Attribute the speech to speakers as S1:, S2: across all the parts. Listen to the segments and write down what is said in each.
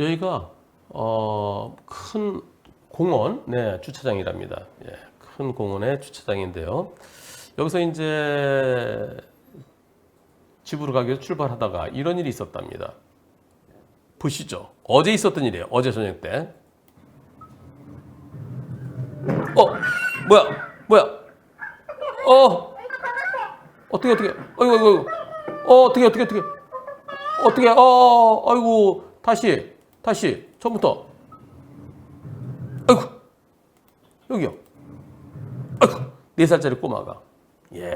S1: 여기가 어, 큰 공원 네, 주차장이랍니다. 예, 큰 공원의 주차장인데요. 여기서 이제 집으로 가기 위해서 출발하다가 이런 일이 있었답니다. 보시죠. 어제 있었던 일이에요. 어제 저녁 때. 어, 뭐야, 뭐야, 어, 어떻게 어떻게, 어이구 어이구, 어 어떻게 어떻게 어떻게, 어떻게, 어, 아이고 다시 다시 처음부터, 아이고 여기요, 아이고 네 살짜리 꼬마가, 예,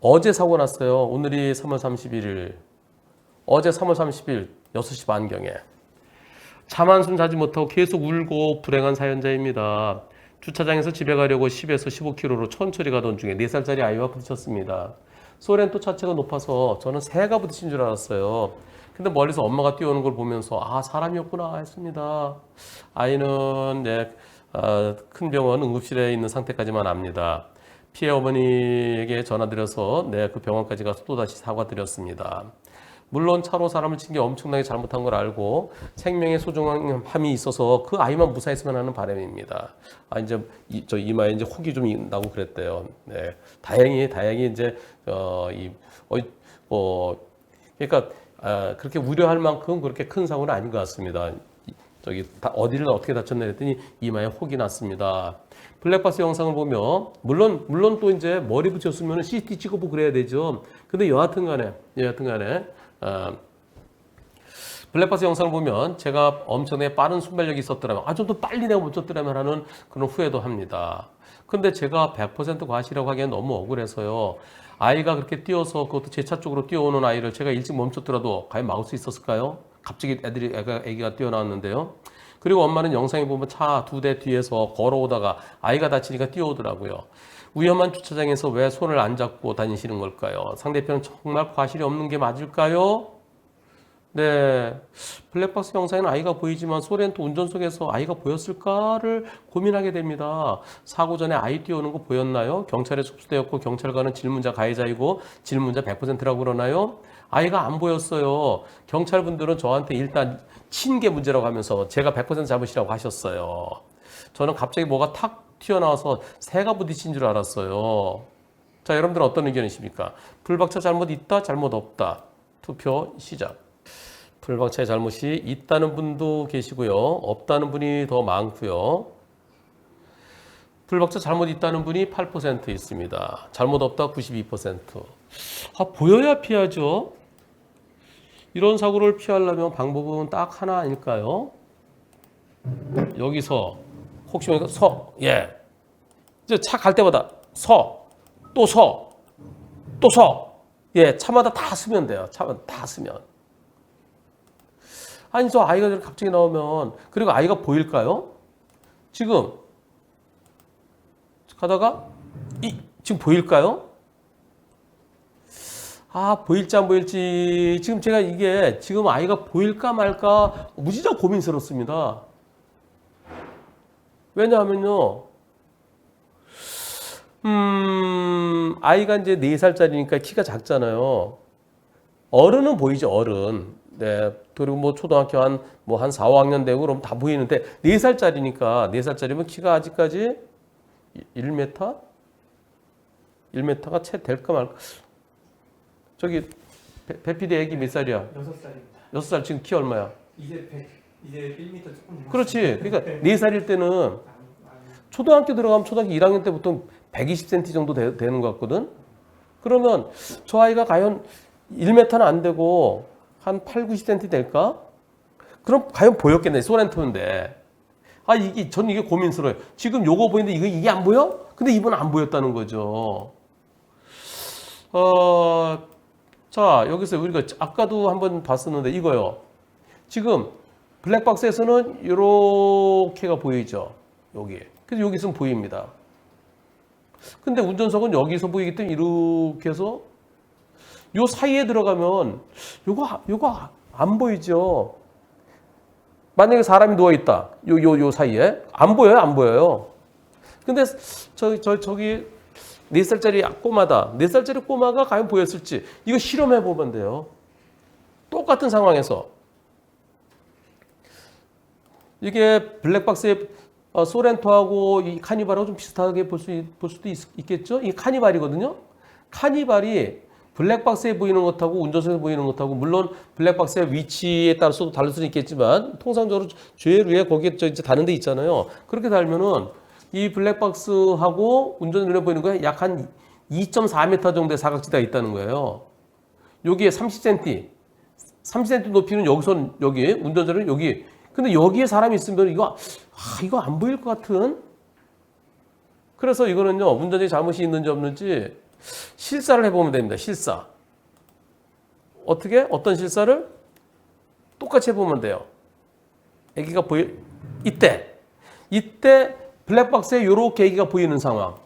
S1: 어제 사고 났어요. 오늘이 3월 31일, 어제 3월 30일 6시 반경에. 잠 한숨 자지 못하고 계속 울고 불행한 사연자입니다. 주차장에서 집에 가려고 10에서 15km로 천천히 가던 중에 4살짜리 아이와 부딪혔습니다. 소렌토 차체가 높아서 저는 새가 부딪힌 줄 알았어요. 근데 멀리서 엄마가 뛰어오는 걸 보면서 아 사람이었구나 했습니다. 아이는 네, 아, 큰 병원 응급실에 있는 상태까지만 압니다. 피해 어머니에게 전화드려서 네, 그 병원까지 가서 또다시 사과드렸습니다. 물론 차로 사람을 친 게 엄청나게 잘못한 걸 알고 생명의 소중함이 있어서 그 아이만 무사했으면 하는 바람입니다. 아 이제 이, 저 이마에 이제 혹이 좀 나고 그랬대요. 네, 다행히 다행히 이제 어이 어, 그러니까 아, 그렇게 우려할 만큼 그렇게 큰 사고는 아닌 것 같습니다. 이- 저기 다 어디를 어떻게 다쳤나 했더니 이마에 혹이 났습니다. 블랙박스 영상을 보면 물론 물론 또 이제 머리 붙였으면 CT 찍어보고 그래야 되죠. 근데 여하튼간에 여하튼간에 어, 블랙박스 영상을 보면 제가 엄청나게 빠른 순발력이 있었더라면 아좀 더 빨리 내가 멈췄더라면 하는 그런 후회도 합니다. 근데 제가 100% 과실이라고 하기엔 너무 억울해서요. 아이가 그렇게 뛰어서 그것도 제 차 쪽으로 뛰어오는 아이를 제가 일찍 멈췄더라도 과연 막을 수 있었을까요? 갑자기 애들이 애가 애기가 뛰어나왔는데요. 그리고 엄마는 영상에 보면 차 두 대 뒤에서 걸어오다가 아이가 다치니까 뛰어오더라고요. 위험한 주차장에서 왜 손을 안 잡고 다니시는 걸까요? 상대편은 정말 과실이 없는 게 맞을까요? 네. 블랙박스 영상에는 아이가 보이지만 소렌토 운전석에서 아이가 보였을까를 고민하게 됩니다. 사고 전에 아이 뛰어오는 거 보였나요? 경찰에 접수되었고 경찰관은 질문자 가해자이고 질문자 100%라고 그러나요? 아이가 안 보였어요. 경찰분들은 저한테 일단 친 게 문제라고 하면서 제가 100% 잘못이라고 하셨어요. 저는 갑자기 뭐가 탁 튀어나와서 새가 부딪힌 줄 알았어요. 자, 여러분들은 어떤 의견이십니까? 불박차 잘못 있다, 잘못 없다. 투표 시작. 불박차의 잘못이 있다는 분도 계시고요. 없다는 분이 더 많고요. 불박차 잘못 있다는 분이 8% 있습니다. 잘못 없다 92%. 아, 보여야 피하죠. 이런 사고를 피하려면 방법은 딱 하나 아닐까요? 여기서 혹시 모르니까 서, 예. 이제 차 갈 때마다 서, 또 서, 또 서. 예, 차마다 다 쓰면 돼요. 차마다 다 쓰면. 아니 저 아이가 저렇게 갑자기 나오면 그리고 아이가 보일까요? 지금 가다가 이 지금 보일까요? 아 보일지 안 보일지 지금 제가 이게 지금 아이가 보일까 말까 무지장 고민스럽습니다. 왜냐하면요. 음 아이가 이제 4살짜리니까 키가 작잖아요. 어른은 보이죠 어른. 네. 그리고 뭐 초등학교 한 뭐한 4, 5학년 되고 그러면 다 보이는데 4살짜리니까 4살짜리면 키가 아직까지 1m? 1m가 채 될까 말까? 저기 배, 배피디 애기 몇 살이야?
S2: 여섯 살입니다.
S1: 6살 지금 키 얼마야?
S2: 이제 100, 이제 1m 조금.
S1: 그렇지. 그러니까 4살일 때는
S2: 아니, 아니.
S1: 초등학교 들어가면 초등학교 1학년 때부터 120cm 정도 되, 되는 것 같거든. 그러면 저 아이가 과연 1m는 안 되고 한 8, 90cm 될까? 그럼 과연 보였겠네. 소렌토인데. 아, 이게, 전 이게 고민스러워요. 지금 요거 보이는데 이거, 이게 안 보여? 근데 이번 안 보였다는 거죠. 어, 자, 여기서 우리가 아까도 한번 봤었는데 이거요. 지금 블랙박스에서는 이렇게가 보이죠. 여기. 그래서 여기 있으면 보입니다. 근데 운전석은 여기서 보이기 때문에 이렇게 해서 요 사이에 들어가면 요거 요거 안 보이죠. 만약에 사람이 누워 있다. 요 요 요 사이에 안 보여요, 안 보여요. 근데 저저 저기 네 살짜리 꼬마다. 네 살짜리 꼬마가 과연 보였을지 이거 실험해 보면 돼요. 똑같은 상황에서 이게 블랙박스의 어, 소렌토하고 이 카니발하고 좀 비슷하게 볼, 수, 있- 볼 수도 있, 겠죠 이게 카니발이거든요. 카니발이 블랙박스에 보이는 것하고 운전석에 보이는 것하고 물론 블랙박스의 위치에 따라서도 다를 수는 있겠지만 통상적으로 제일 위에 거기에 저 이제 다는 데 있잖아요. 그렇게 달면은 이 블랙박스하고 운전석에 보이는 거에 약 한 2.4m 정도의 사각지대가 있다는 거예요. 여기에 30cm, 30cm 높이는 여기서 여기 운전자는 여기. 근데 여기에 사람이 있으면 이거 아, 이거 안 보일 것 같은. 그래서 이거는요 운전자의 잘못이 있는지 없는지 실사를 해보면 됩니다. 실사. 어떻게 어떤 실사를 똑같이 해보면 돼요. 아기가 보이 이때 이때 블랙박스에 요렇게 아기가 보이는 상황.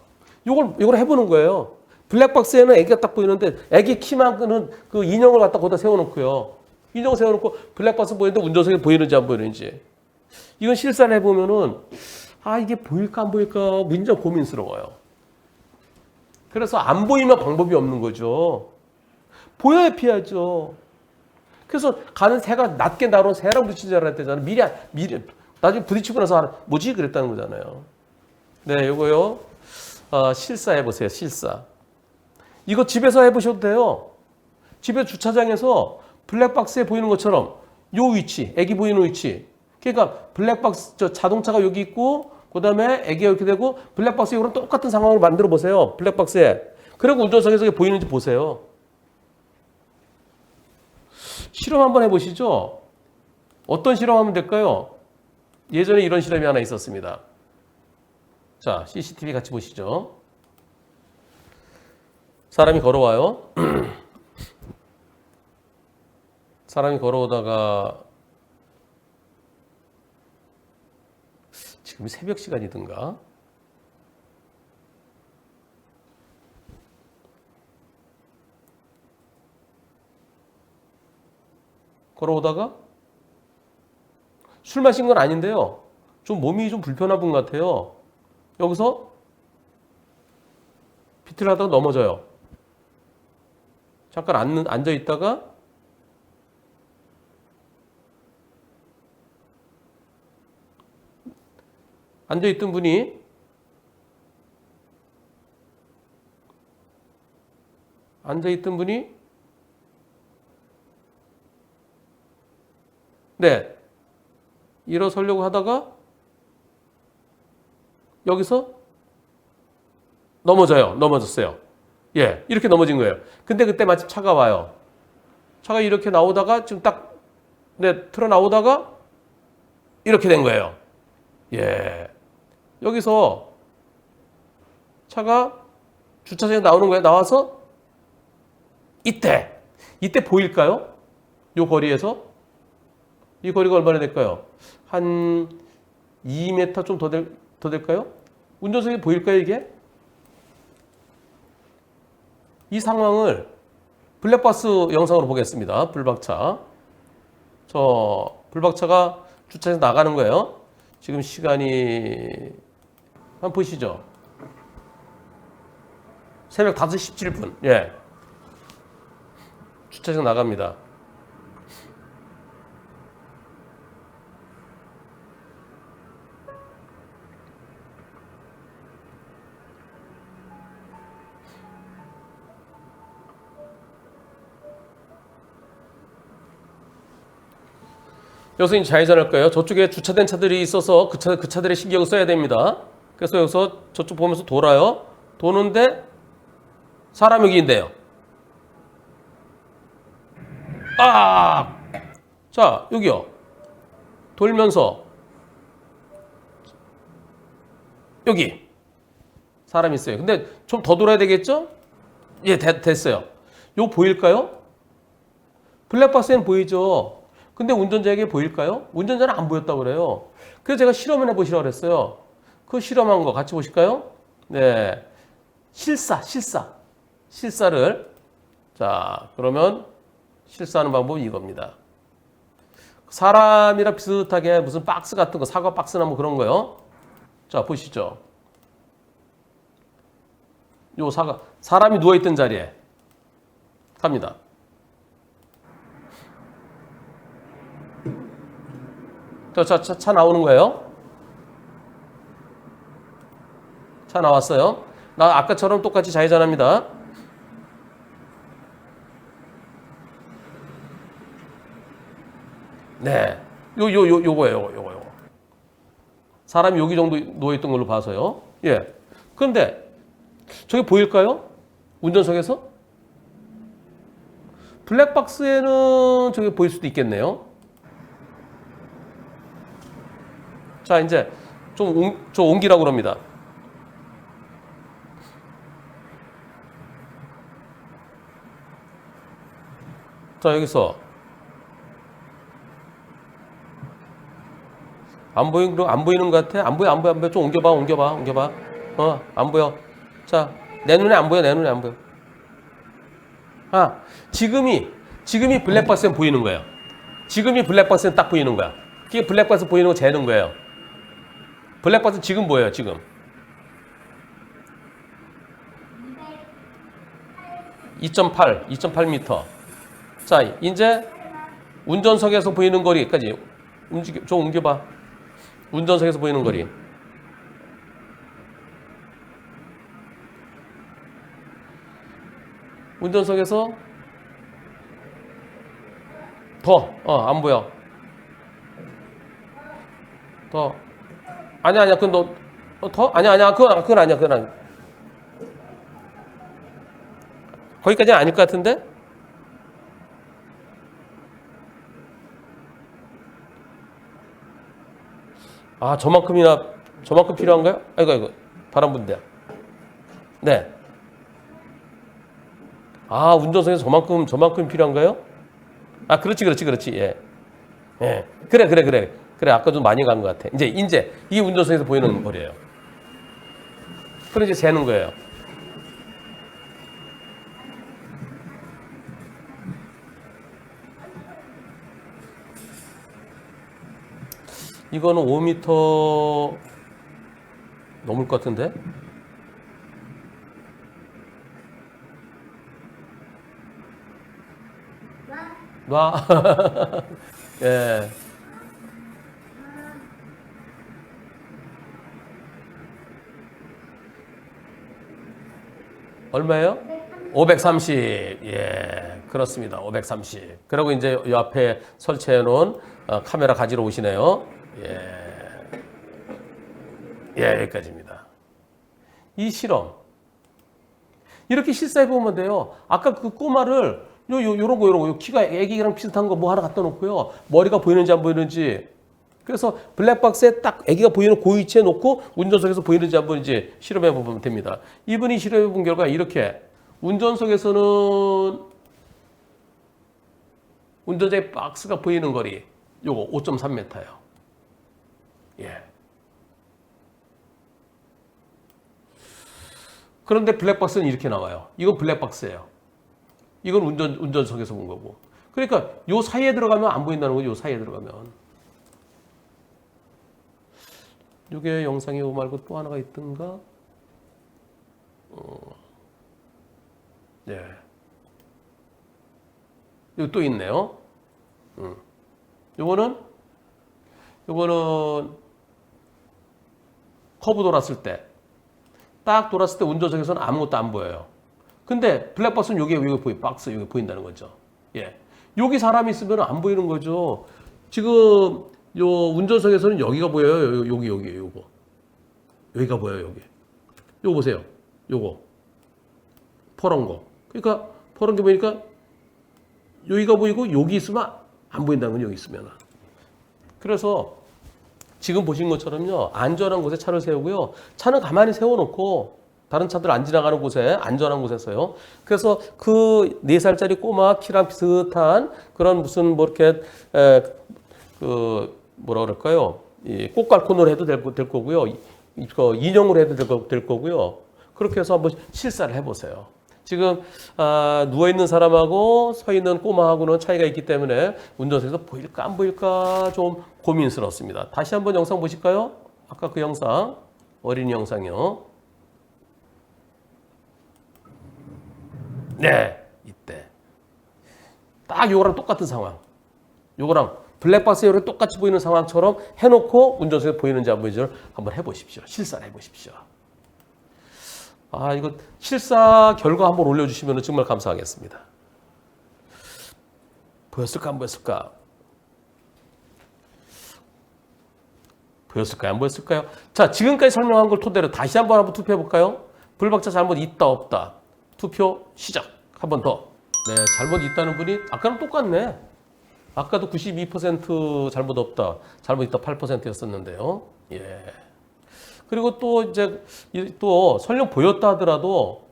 S1: 요걸 요걸 해보는 거예요. 블랙박스에는 아기가 딱 보이는데 아기 키만큼은 그 인형을 갖다 거기다 세워놓고요. 인형 세워놓고 블랙박스 보이는데 운전석에 보이는지 안 보이는지. 이건 실사를 해보면은 아 이게 보일까 안 보일까 굉장히 고민스러워요. 그래서 안 보이면 방법이 없는 거죠. 보여야 피하죠. 그래서 가는 새가 낮게 날아온 새랑 부딪히지 줄 알았대잖아요. 미리 안- 미리 나중에 부딪히고 나서 뭐지 그랬다는 거잖아요. 네, 요거요. 어, 실사 해 보세요. 실사. 이거 집에서 해보셔도 돼요. 집에 주차장에서 블랙박스에 보이는 것처럼 요 위치, 애기 보이는 위치. 그러니까 블랙박스 저 자동차가 여기 있고 그 다음에 애기가 이렇게 되고 블랙박스 이거랑 똑같은 상황을 만들어 보세요. 블랙박스에. 그리고 운전석에서 보이는지 보세요. 실험 한번 해보시죠. 어떤 실험하면 될까요? 예전에 이런 실험이 하나 있었습니다. 자, CCTV 같이 보시죠. 사람이 걸어와요. 사람이 걸어오다가 지금 새벽 시간이든가 걸어오다가 술 마신 건 아닌데요. 좀 몸이 좀 불편한 분 같아요. 여기서 비틀 하다가 넘어져요. 잠깐 앉는, 앉아 있다가 앉아 있던 분이 앉아 있던 분이 네 일어서려고 하다가 여기서 넘어져요. 넘어졌어요. 예, 이렇게 넘어진 거예요. 근데 그때 마침 차가 와요. 차가 이렇게 나오다가 지금 딱, 네, 틀어 나오다가 이렇게 된 거예요. 예. 여기서 차가 주차장에 나오는 거예요. 나와서 이때, 이때 보일까요? 요 거리에서? 이 거리가 얼마나 될까요? 한 2m 좀 더 될까요? 운전석에 보일까요, 이게? 이 상황을 블랙박스 영상으로 보겠습니다. 불박차. 저 불박차가 주차해서 나가는 거예요. 지금 시간이 한번 보시죠. 새벽 5시 17분. 예. 주차해서 나갑니다. 여기서 이제 좌회전할 거예요. 저쪽에 주차된 차들이 있어서 그, 차, 그 차들의 신경을 써야 됩니다. 그래서 여기서 저쪽 보면서 돌아요. 도는데 사람 여기 있는데요. 아! 자, 여기요. 돌면서 여기 사람 있어요. 근데 좀 더 돌아야 되겠죠? 예, 됐, 됐어요. 요 보일까요? 블랙박스에는 보이죠. 근데 운전자에게 보일까요? 운전자는 안 보였다고 그래요. 그래서 제가 실험을 해보시라고 그랬어요. 그 실험한 거 같이 보실까요? 네. 실사, 실사. 실사를. 자, 그러면 실사하는 방법은 이겁니다. 사람이랑 비슷하게 무슨 박스 같은 거, 사과 박스나 뭐 그런 거요. 자, 보시죠. 요 사과, 사람이 누워있던 자리에 갑니다. 저, 차, 차, 차 나오는 거예요. 차 나왔어요. 나 아까처럼 똑같이 좌회전합니다. 네. 요, 요, 요, 요거예요, 요거, 요거, 요거. 사람이 여기 정도 누워있던 걸로 봐서요. 예. 그런데, 저게 보일까요? 운전석에서? 블랙박스에는 저게 보일 수도 있겠네요. 자, 이제 좀, 옮, 좀 옮기라고 그럽니다. 자, 여기서. 안 보이는 거- 안 보이는 것 같아? 안 보여 안 보여 안 보여. 좀 옮겨봐 옮겨봐 옮겨봐. 어 안 보여. 자 내 눈에 안 보여 내 눈에 안 보여. 아 지금이 지금이 블랙박스에 보이는 거예요. 지금이 블랙박스에 딱 보이는 거야. 이게 블랙박스 보이는 거 재는 거예요. 블랙박스 지금 보여요 지금. (2.8) (2.8m) 자 이제 운전석에서 보이는 거리까지 움직여 좀 옮겨봐 운전석에서 보이는 거리. 운전석에서 더, 어, 안 보여. 더. 아니야, 아니야, 그건 너, 어, 더? 아니야, 아니야, 그건, 그건 아니야, 그건 아니야. 거기까지는 아닐 것 같은데? 아, 저만큼이나, 저만큼 필요한가요? 아이고, 아이고, 바람 분대. 네. 아, 운전석에서 저만큼, 저만큼 필요한가요? 아, 그렇지, 그렇지, 그렇지, 예. 예. 그래, 그래, 그래. 그래, 아까 좀 많이 간 것 같아. 이제, 이제, 이게 운전석에서 보이는 거리예요. 그럼 이제 재는 거예요. 이거는 5m 넘을 것 같은데? 놔. 예. 얼마예요? 530. 예, 그렇습니다. 530. 그리고 이제 이 앞에 설치해 놓은 어, 카메라 가지러 오시네요. 예. 예, 여기까지입니다. 이 실험. 이렇게 실사해 보면 돼요. 아까 그 꼬마를 요, 요, 요런 거, 요런 거, 요 키가 애기랑 비슷한 거 뭐 하나 갖다 놓고요. 머리가 보이는지 안 보이는지. 그래서 블랙박스에 딱 애기가 보이는 그 위치에 놓고 운전석에서 보이는지 안 보이는지 실험해 보면 됩니다. 이분이 실험해 본 결과 이렇게 운전석에서는 운전자의 박스가 보이는 거리 요거 5.3m예요. 예. 그런데 블랙박스는 이렇게 나와요. 이건 블랙박스예요. 이건 운전 운전석에서 본 거고. 그러니까 요 사이에 들어가면 안 보인다는 거죠. 요 사이에 들어가면. 이게 영상이 요 말고 또 하나가 있던가? 어. 네. 여기 또 있네요. 음. 요거는 요거는 커브 돌았을 때 딱 돌았을 때 운전석에서는 아무것도 안 보여요. 근데 블랙박스는 여기 여기 보이 박스 여기 보인다는 거죠. 예. 여기 사람이 있으면 안 보이는 거죠. 지금 요 운전석에서는 여기가 보여요. 요- 여기 여기 요거. 여기가 보여요, 여기. 요거 보세요. 요거. 퍼런 거. 그러니까 퍼런 게 보니까 여기가 보이고 여기 있으면 안 보인다는 건 여기 있으면. 그래서 지금 보신 것처럼요. 안전한 곳에 차를 세우고요. 차는 가만히 세워놓고 다른 차들 안 지나가는 곳에 안전한 곳에서요. 그래서 그 네 살짜리 꼬마 키랑 비슷한 그런 무슨 뭐 이렇게 에, 그 뭐라 그럴까요? 이 꽃갈콘으로 해도 될, 거- 될 거고요. 이- 이거 인형으로 해도 될, 거, 될 거고요. 그렇게 해서 한번 실사를 해보세요. 지금 아, 누워 있는 사람하고 서 있는 꼬마하고는 차이가 있기 때문에 운전석에서 보일까 안 보일까 좀 고민스럽습니다. 다시 한번 영상 보실까요? 아까 그 영상 어린이 영상이요. 네, 이때 딱 요거랑 똑같은 상황. 요거랑 블랙박스에 이렇게 똑같이 보이는 상황처럼 해놓고 운전석에 보이는지 안 보이는지를 한번 해보십시오. 실사를 해보십시오. 아 이거 실사 결과 한번 올려주시면 정말 감사하겠습니다. 보였을까 안 보였을까? 보였을까요? 안 보였을까요? 자, 지금까지 설명한 걸 토대로 다시 한번 한번 투표해 볼까요? 불박자 잘못 있다 없다. 투표 시작. 한 번 더. 네, 잘못 있다는 분이 아까랑 똑같네. 아까도 92% 잘못 없다. 잘못 있다 8%였었는데요. 예. 그리고 또 이제 이- 또 설령 보였다 하더라도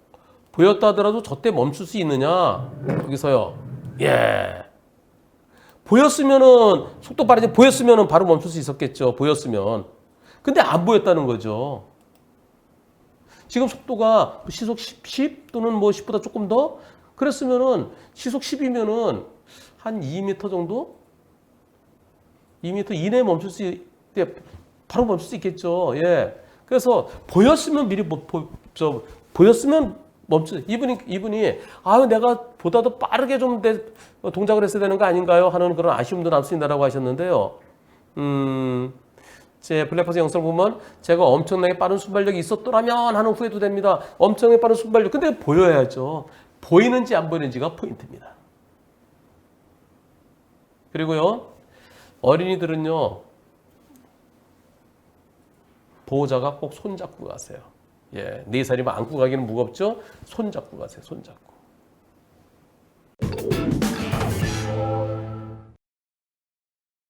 S1: 보였다 하더라도 저때 멈출 수 있느냐? 여기서요. 예. 보였으면은 속도 빠르지 보였으면은 바로 멈출 수 있었겠죠. 보였으면. 근데 안 보였다는 거죠. 지금 속도가 시속 10, 10 또는 뭐 10보다 조금 더 그랬으면은 시속 10이면은 한 2m 정도? 2m 이내에 멈출 수 있, 때 바로 멈출 수 있겠죠. 예. 그래서 보였으면 미리 뭐, 보, 저, 보였으면 멈추. 이분이 이분이 아유 내가 보다 더 빠르게 좀 내- 동작을 했어야 되는 거 아닌가요? 하는 그런 아쉬움도 남습니다라고 하셨는데요. 음. 제 블랙박스 영상을 보면 제가 엄청나게 빠른 순발력이 있었더라면 하는 후회도 됩니다. 엄청나게 빠른 순발력. 근데 보여야죠. 보이는지 안 보이는지가 포인트입니다. 그리고요. 어린이들은요. 보호자가 꼭 손잡고 가세요. 예, 네 살이면 안고 가기는 무겁죠? 손잡고 가세요. 손잡고.